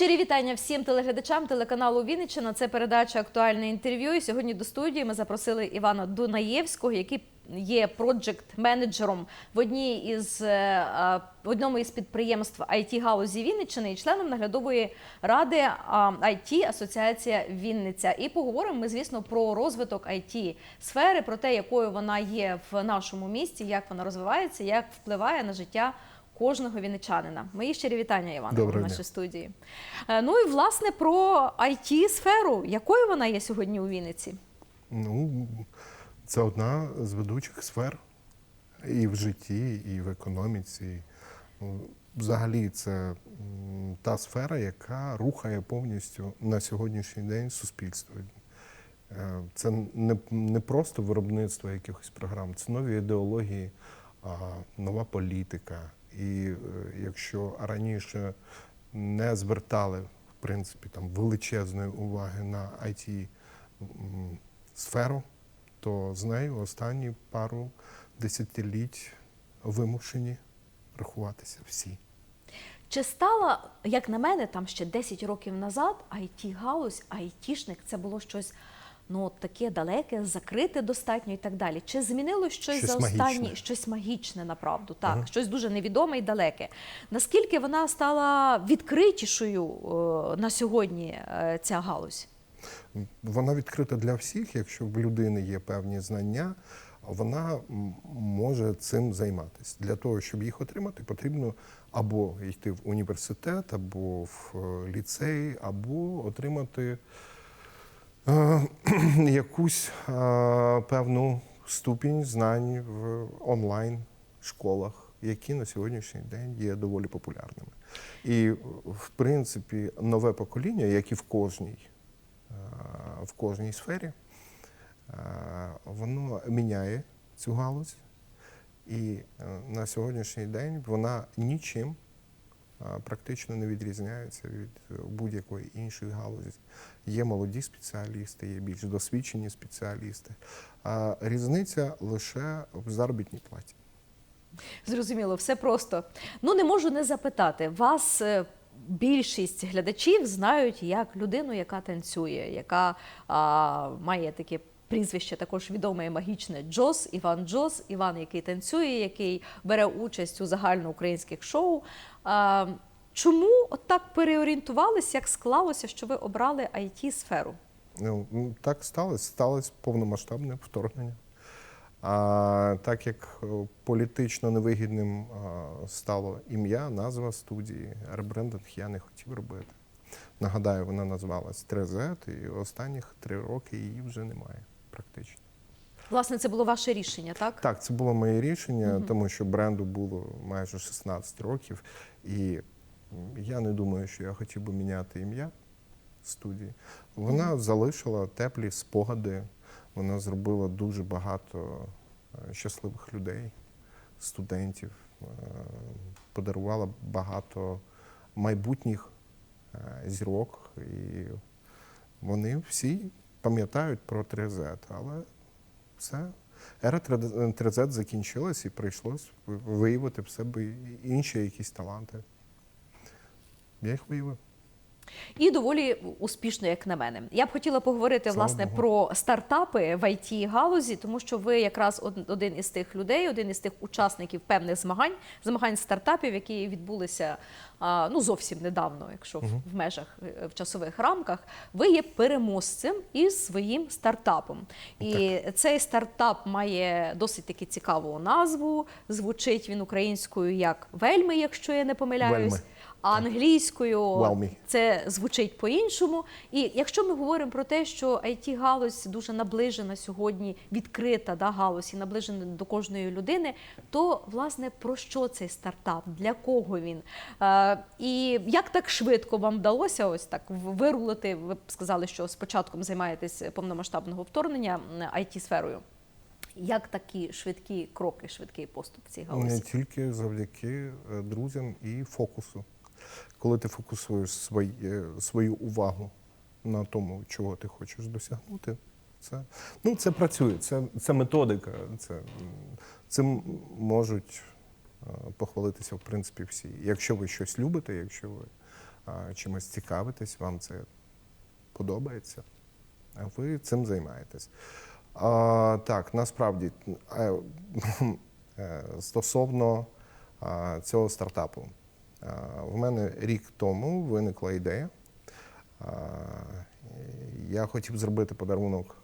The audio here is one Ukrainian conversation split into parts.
Щирі вітання всім телеглядачам телеканалу Вінниччина. Це передача актуальне інтерв'ю. І сьогодні до студії ми запросили Івана Дунаєвського, який є проджект-менеджером в одній із е, в одному із підприємств it галузі Вінниччини і членом наглядової ради IT Асоціація Вінниця. І поговоримо ми, звісно, про розвиток it сфери, про те, якою вона є в нашому місті, як вона розвивається, як впливає на життя кожного вінничанина. Мої щирі вітання, Івана, в нашій студії. Е, Ну і власне про it сферу якою вона є сьогодні у Вінниці? Ну, це одна з ведучих сфер і в житті, і в економіці. Ну, Взагалі, це та сфера, яка рухає повністю на сьогоднішній день суспільство. Е, Це не, не просто виробництво якихось програм, це нові ідеології, а, нова політика. І е, якщо раніше не звертали в принципі там величезної уваги на IT сферу, то з нею останні пару десятиліть вимушені рахуватися всі. Чи стала, як на мене, там ще 10 років назад it галузь айтішник це було щось ну таке далеке, закрите достатньо і так далі. Чи змінилось щось, Щось за останні магічне. щось магічне, направду? Так, Ага. щось дуже невідоме і далеке. Наскільки вона стала відкритішою е, на сьогодні е, ця галузь? Вона відкрита для всіх, якщо в людини є певні знання, вона може цим займатися. Для того, щоб їх отримати, потрібно або йти в університет, або в е, ліцей, або отримати е, якусь е, певну ступінь знань в онлайн школах, які на сьогоднішній день є доволі популярними. І, в принципі, нове покоління, як і в кожній е, в кожній сфері, воно міняє цю галузь. І на сьогоднішній день вона нічим практично не відрізняється від е, будь-якої іншої галузі. Є молоді спеціалісти, є більш досвідчені спеціалісти. Різниця лише в заробітній платі. Зрозуміло, все просто. Ну не можу не запитати. Вас е, більшість глядачів знають як людину, яка танцює, яка а, має таке. Прізвище також відоме і магічне Джос, Іван Джос, Іван, який танцює, який бере участь у загальноукраїнських шоу. Чому от так переорієнтувались, як склалося, що ви обрали it сферу Ну, так сталося. Сталося повномасштабне вторгнення. А так як е, політично невигідним стало ім'я, назва студії, ребрендинг я не хотів робити. Нагадаю, вона називалась 3Z, і останніх три роки її вже немає практично. Власне, це було ваше рішення, так? Так, це було моє рішення, тому що бренду було майже 16 років, і я не думаю, що я хотів би міняти ім'я студії. Вона залишила теплі спогади, вона зробила дуже багато е, щасливих людей, студентів, е, подарувала багато майбутніх е, зірок, і вони всі пам'ятають про 3Z, але все. Ера 3Z закінчилась і прийшлось виявити в себе інші якісь таланти. Я їх виявив. І доволі успішно, як на мене. Я б хотіла поговорити Слава власне Богу. про стартапи в it галузі, тому що ви якраз од- один із тих людей, один із тих учасників певних змагань, змагань стартапів, які відбулися ну зовсім недавно, якщо в- в межах е, в часових рамках. Ви є переможцем із своїм стартапом. І цей стартап має досить таки цікаву назву. Звучить він українською як вельми, якщо я не помиляюсь. Вельми. А англійською Whelmy. це звучить по-іншому. І якщо ми говоримо про те, що it галузь дуже наближена сьогодні, відкрита да, галузь і наближена до кожної людини, то власне про що цей стартап? Для кого він? Е, і як так швидко вам вдалося ось так вирулити? Ви б сказали, що з початком займаєтесь повномасштабного вторгнення it сферою. Як такі швидкі кроки, швидкий поступ в цій Не тільки завдяки е, друзям і фокусу. Коли ти фокусуєш свої, е, свою увагу на тому, чого ти хочеш досягнути, це, ну, це працює, це, це методика. Це, цим можуть е, похвалитися, в принципі, всі. Якщо ви щось любите, якщо ви а, чимось цікавитесь, вам це подобається, а ви цим займаєтесь. А, так, насправді, е, е, стосовно цього стартапу, в мене рік тому виникла ідея. Я хотів зробити подарунок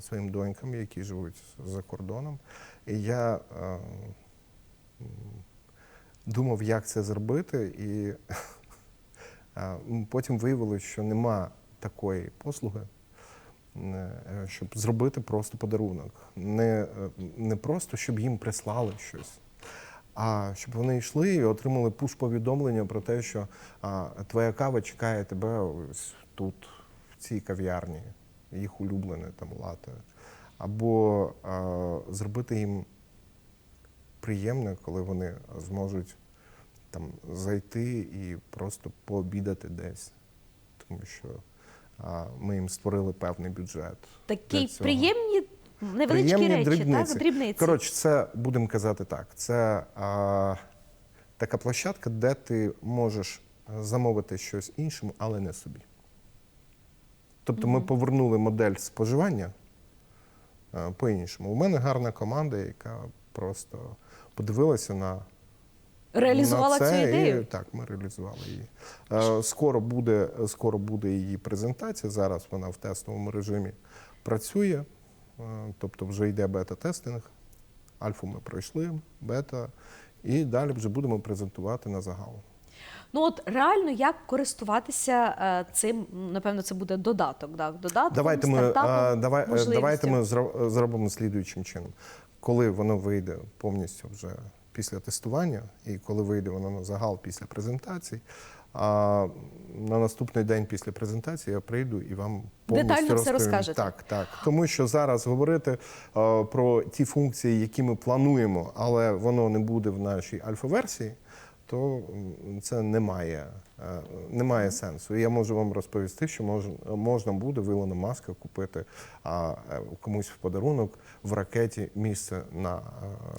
своїм донькам, які живуть за кордоном. І я думав, як це зробити, і потім виявилося, що нема такої послуги, е, щоб зробити просто подарунок. Не, е, не просто, щоб їм прислали щось. А щоб вони йшли і отримали пуш-повідомлення про те, що а, твоя кава чекає тебе ось тут, в цій кав'ярні, їх улюблене там лате. Або а, зробити їм приємне, коли вони зможуть там зайти і просто пообідати десь. Тому що а, ми їм створили певний бюджет. Такі приємні невеличкі Приємні речі, дрібниці. так? Дрібниці. Коротше, це будемо казати так. Це а, така площадка, де ти можеш замовити щось іншому, але не собі. Тобто ми повернули модель споживання по-іншому. У мене гарна команда, яка просто подивилася на Реалізувала на цю ідею. І, так, ми реалізували її. Е, Скоро буде, скоро буде її презентація. Зараз вона в тестовому режимі працює, е, тобто вже йде бета-тестинг. Альфу ми пройшли, бета, і далі вже будемо презентувати на загал. Ну от реально як користуватися е, цим, напевно, це буде додаток. Так? Додатком, Давайте ми, е, давай, е, давайте ми зробимо слідуючим чином. Коли воно вийде повністю вже після тестування, і коли вийде воно на загал після презентації, а на наступний день після презентації я прийду і вам повністю Детально все розкажете. Так, так. Тому що зараз говорити е, про ті функції, які ми плануємо, але воно не буде в нашій альфа-версії, то це не має, е, не має сенсу. І я можу вам розповісти, що мож, можна буде в Ілона Маска купити а, е, комусь в подарунок в ракеті місце на е,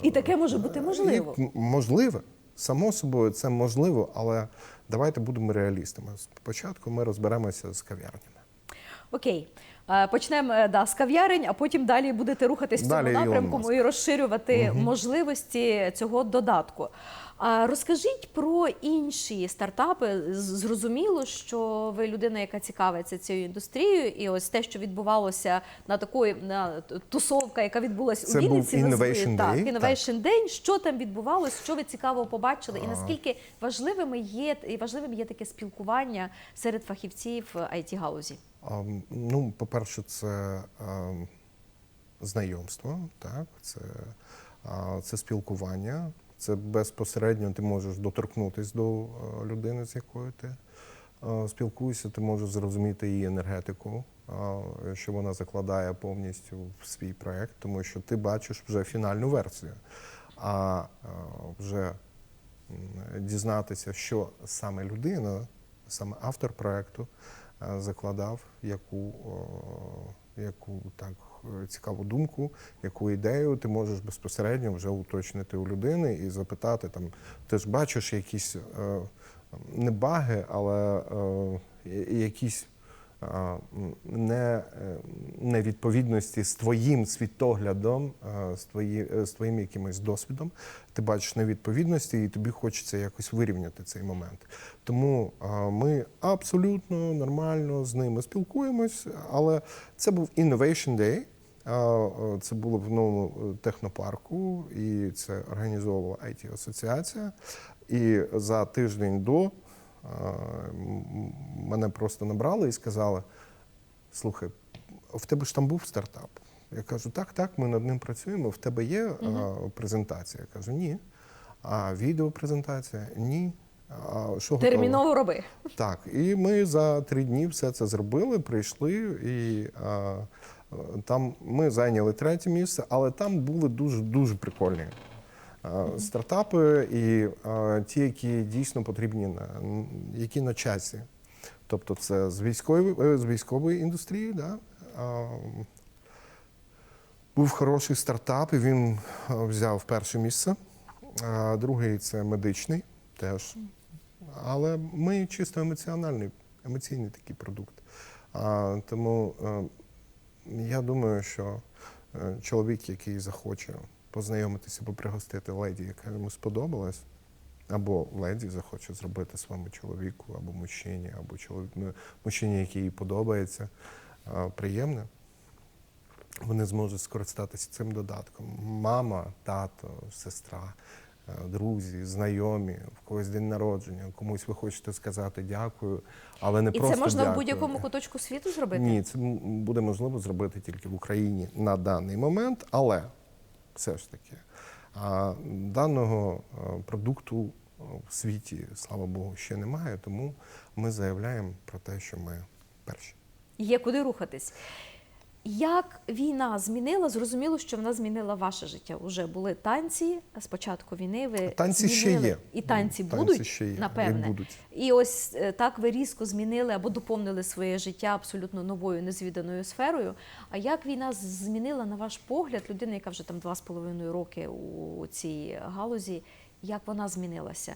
І таке може бути можливо. і, можливо. Само собою, це можливо, але давайте будемо реалістами. Спочатку ми розберемося з кав'ярнями. Окей. Е, Почнемо е, да, з кав'ярень, а потім далі будете рухатись в цьому напрямку і розширювати можливості цього додатку. Розкажіть про інші стартапи. Зрозуміло, що ви людина, яка цікавиться цією індустрією, і ось те, що відбувалося на такої на тусовка, яка відбулася Це у був Вінниці, назви- Innovation так, Day, Innovation Day. Що там відбувалось, що ви цікаво побачили, і наскільки важливими є і важливим є таке спілкування серед фахівців it галузі? Ну, по-перше, це а, знайомство, так, це, це спілкування, це безпосередньо ти можеш доторкнутися до людини, з якою ти спілкуєшся, ти можеш зрозуміти її енергетику, що вона закладає повністю в свій проєкт, тому що ти бачиш вже фінальну версію. А, вже дізнатися, що саме людина, саме автор проєкту е, закладав, яку, яку так е, цікаву думку, яку ідею ти можеш безпосередньо вже уточнити у людини і запитати там, ти ж бачиш якісь е, не баги, але е, якісь е, невідповідності з твоїм світоглядом, з, твої, е, з твоїм якимось досвідом. Ти бачиш невідповідності, і тобі хочеться якось вирівняти цей момент. Тому ми абсолютно нормально з ними спілкуємось, але це був Innovation Day. Це було в новому е, технопарку, і це організовувала it асоціація І за тиждень до мене просто набрали і сказали: слухай, в тебе ж там був стартап. Я кажу, так, так, ми над ним працюємо. В тебе є а, презентація? Я кажу, ні. А відеопрезентація? Ні. А що готово? терміново роби. Так, і ми за три дні все це зробили, прийшли, і а, там ми зайняли третє місце, але там були дуже дуже прикольні стартапи, і а, ті, які дійсно потрібні на які на часі. Тобто, це з військової з військової індустрії, да? був хороший стартап, і він взяв перше місце. Другий це медичний, теж Але ми чисто емоціональний, емоційний такий продукт. А, тому е, я думаю, що е, чоловік, який захоче познайомитися або пригостити леді, яка йому сподобалась, або леді захоче зробити своєму чоловіку, або мужчині, або чоловік, ну, мужчині, який їй подобається, приємне, вони зможуть скористатися цим додатком. Мама, тато, сестра, е, друзі, знайомі, в когось день народження, комусь ви хочете сказати дякую, але не І просто це можна в будь-якому куточку світу зробити? Ні, це буде можливо зробити тільки в Україні на даний момент, але все ж таки а, даного продукту в світі, слава Богу, ще немає, тому ми заявляємо про те, що ми перші. Є куди рухатись. Як війна змінила, зрозуміло, що вона змінила ваше життя. Уже були танці з початку війни. Ви Танці ще є. і танці, Танці будуть ще є, напевне. будуть. І ось е, так ви різко змінили або доповнили своє життя абсолютно новою незвіданою сферою. А як війна змінила на ваш погляд людина, яка вже там два з половиною роки у цій галузі, як вона змінилася?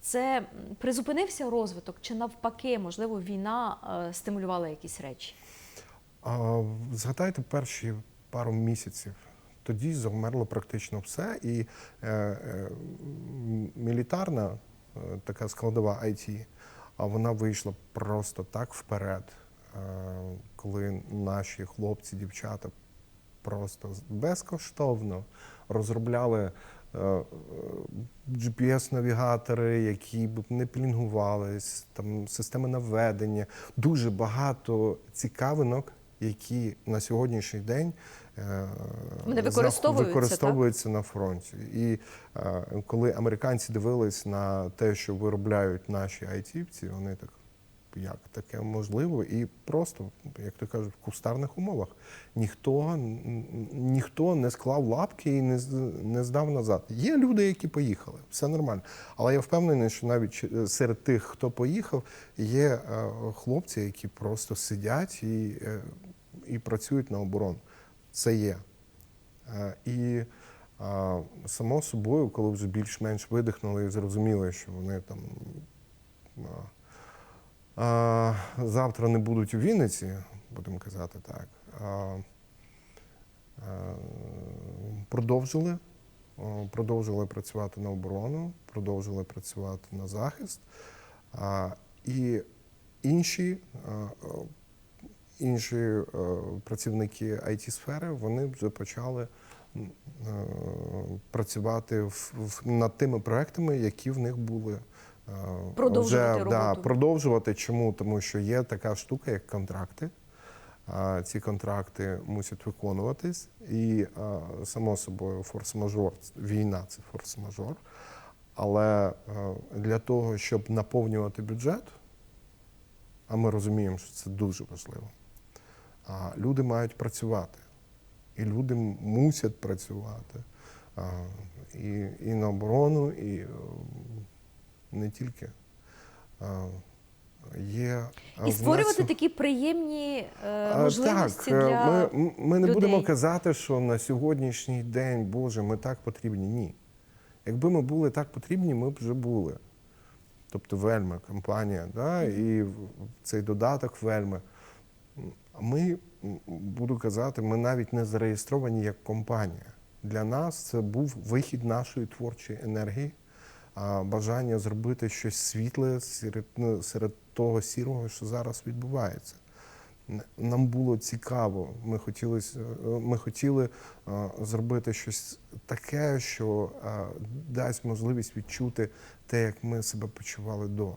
Це призупинився розвиток, чи навпаки, можливо, війна е, стимулювала якісь речі? Згадайте перші пару місяців. Тоді завмерло практично все, і е, е, мілітарна е, така складова IT, а вона вийшла просто так вперед, е, коли наші хлопці, дівчата просто безкоштовно розробляли е, GPS-навігатори, які б не пілінгувались, там системи наведення, дуже багато цікавинок, які на сьогоднішній день е, Вони використовуються, використовуються на фронті. І е, коли американці дивились на те, що виробляють наші айтівці, вони так. Як таке можливо, і просто, як то кажуть, в кустарних умовах ніхто, ніхто не склав лапки і не, не здав назад. Є люди, які поїхали, все нормально. Але я впевнений, що навіть серед тих, хто поїхав, є е, хлопці, які просто сидять і, е, і працюють на оборону. Це є. Е, І само собою, коли вже більш-менш видихнули і зрозуміли, що вони там завтра не будуть у Вінниці, будемо казати так, продовжили, продовжили працювати на оборону, продовжили працювати на захист. І інші, інші е, працівники it сфери вони вже почали е, працювати в, в, над тими проектами, які в них були. е, Продовжувати вже, Да, продовжувати. Чому? Тому що є така штука, як контракти. А, Ці контракти мусять виконуватись, і само собою форс-мажор, війна це форс-мажор. Але для того, щоб наповнювати бюджет, а ми розуміємо, що це дуже важливо. А люди мають працювати. І люди мусять працювати. А, і, і на оборону, і е, не тільки. А, є І створювати нас- такі приємні е, можливості так, е, для ми, ми не людей. будемо казати, що на сьогоднішній день, Боже, ми так потрібні. Ні. Якби ми були так потрібні, ми б вже були. Тобто Вельма, компанія, да, і цей додаток Вельми. Ми, буду казати, ми навіть не зареєстровані як компанія. Для нас це був вихід нашої творчої енергії, бажання зробити щось світле серед, ну, серед того сірого, що зараз відбувається. Нам було цікаво. Ми хотіли, е, ми хотіли е, зробити щось таке, що е, дасть можливість відчути те, як ми себе почували до.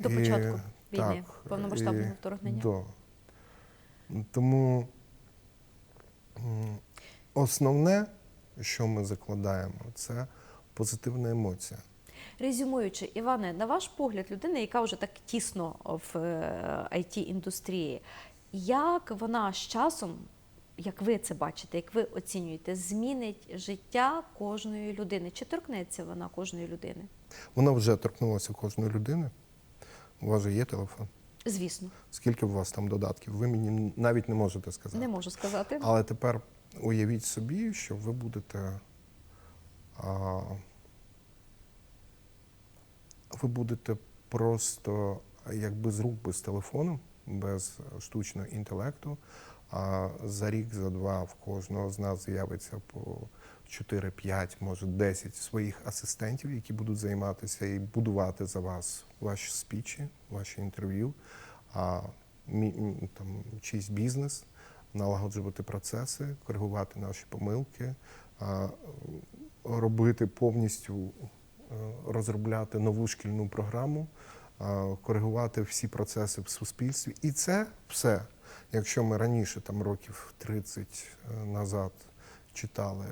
До І- початку війни, так, повномасштабного і вторгнення. До. Тому основне, що ми закладаємо, це позитивна емоція. Резюмуючи, Іване, на ваш погляд, людина, яка вже так тісно в it індустрії, як вона з часом, як ви це бачите, як ви оцінюєте, змінить життя кожної людини? Чи торкнеться вона кожної людини? Вона вже торкнулася кожної людини. У вас же є телефон. Звісно, Скільки у вас там додатків? Ви мені навіть не можете сказати. не можу сказати. Але тепер уявіть собі, що ви будете а, ви будете просто якби з рук без телефону, без штучного інтелекту. А за рік, за два в кожного з нас з'явиться по 4-5, може 10 своїх асистентів, які будуть займатися і будувати за вас ваші спічі, ваші інтерв'ю, а там чийсь бізнес, налагоджувати процеси, коригувати наші помилки, а, робити повністю е, розробляти нову шкільну програму, а, коригувати всі процеси в суспільстві. І це все. Якщо ми раніше, там років 30 назад, читали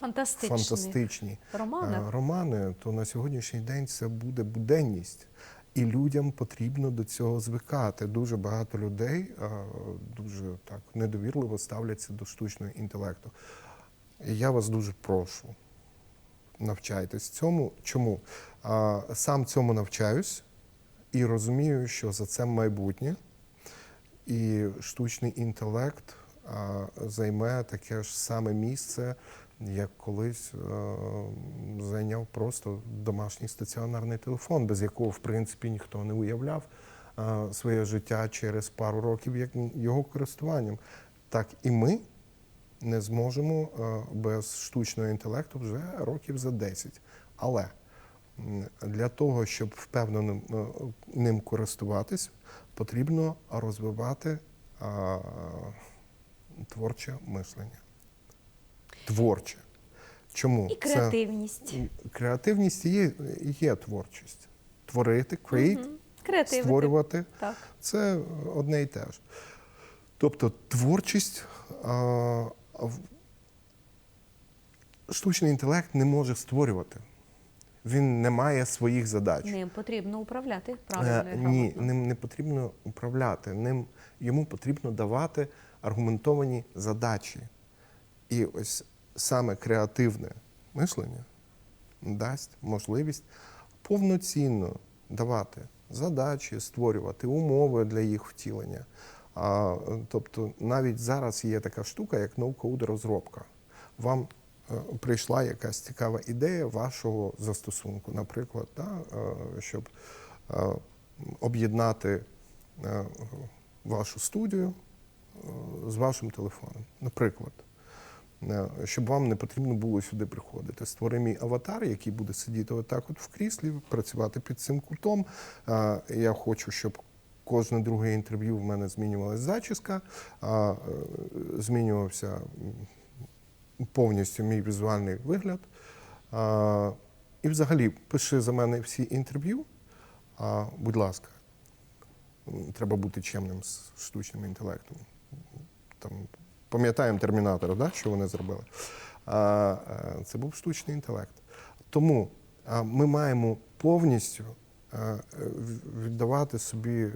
Фантастичний. фантастичні Романи. романи, то на сьогоднішній день це буде буденність. І людям потрібно до цього звикати. Дуже багато людей дуже так недовірливо ставляться до штучного інтелекту. І я вас дуже прошу, навчайтесь цьому. Чому? Сам цьому навчаюсь і розумію, що за це майбутнє. І штучний інтелект займе таке ж саме місце, як колись е, зайняв просто домашній стаціонарний телефон, без якого, в принципі, ніхто не уявляв своє життя через пару років як його користуванням. Так і ми не зможемо е, без штучного інтелекту вже років за 10. Але для того, щоб впевнено е, ним користуватись, потрібно розвивати творче мислення. Творче. Чому? І креативність. Це, креативність є, є творчість. Творити, create. Креативити. створювати Так. це одне і те ж. Тобто творчість, а, штучний інтелект не може створювати. Він не має своїх задач. Ним потрібно управляти Е, правильно. Ні, ним не потрібно управляти. Ним йому потрібно давати аргументовані задачі. І ось саме креативне мислення дасть можливість повноцінно давати задачі, створювати умови для їх втілення. А, тобто навіть зараз є така штука, як ноу-код розробка. Вам е, прийшла якась цікава ідея вашого застосунку, наприклад, да, е, щоб е, об'єднати вашу студію з вашим телефоном. Наприклад, Е, щоб вам не потрібно було сюди приходити. Створи мій аватар, який буде сидіти отак от в кріслі, працювати під цим кутом. Е, Я хочу, щоб кожне друге інтерв'ю в мене змінювалася зачіска, е, змінювався повністю мій візуальний вигляд. І взагалі пиши за мене всі інтерв'ю. Будь ласка, треба бути чемним з штучним інтелектом. Там, пам'ятаємо термінатора, да, що вони зробили. А, е, це був штучний інтелект. Тому ми маємо повністю е, віддавати собі е,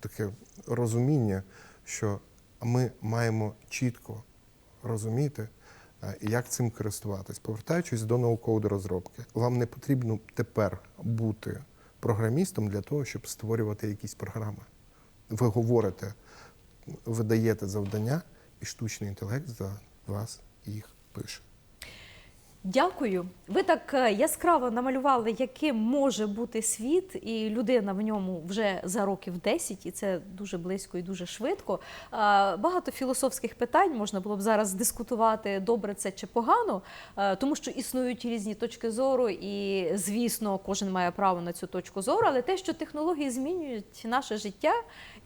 таке розуміння, що ми маємо чітко розуміти, як цим користуватись. Повертаючись до ноу-коду розробки, вам не потрібно тепер бути програмістом для того, щоб створювати якісь програми. Ви говорите, ви даєте завдання, і штучний інтелект за вас їх пише. Дякую. Ви так е, яскраво намалювали, яким може бути світ, і людина в ньому вже за років 10, і це дуже близько і дуже швидко. Е, Багато філософських питань можна було б зараз дискутувати, добре це чи погано, е, тому що існують різні точки зору, і звісно, кожен має право на цю точку зору. Але те, що технології змінюють наше життя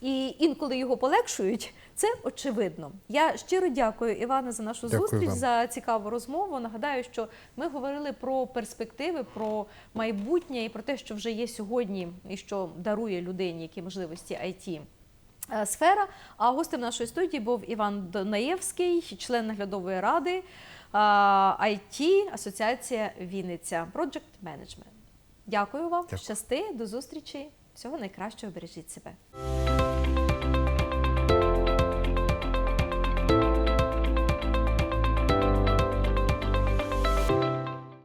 і інколи його полегшують, це очевидно. Я щиро дякую Іване за нашу Дякую зустріч вам. за цікаву розмову. Нагадаю, що ми говорили про перспективи, про майбутнє і про те, що вже є сьогодні, і що дарує людині які можливості IT. е, Сфера. А гостем нашої студії був Іван Донаєвський, член наглядової ради е, IT Асоціація Вінниця Project Management. Дякую вам, Дякую. щасти, до зустрічі. Всього найкращого, бережіть себе.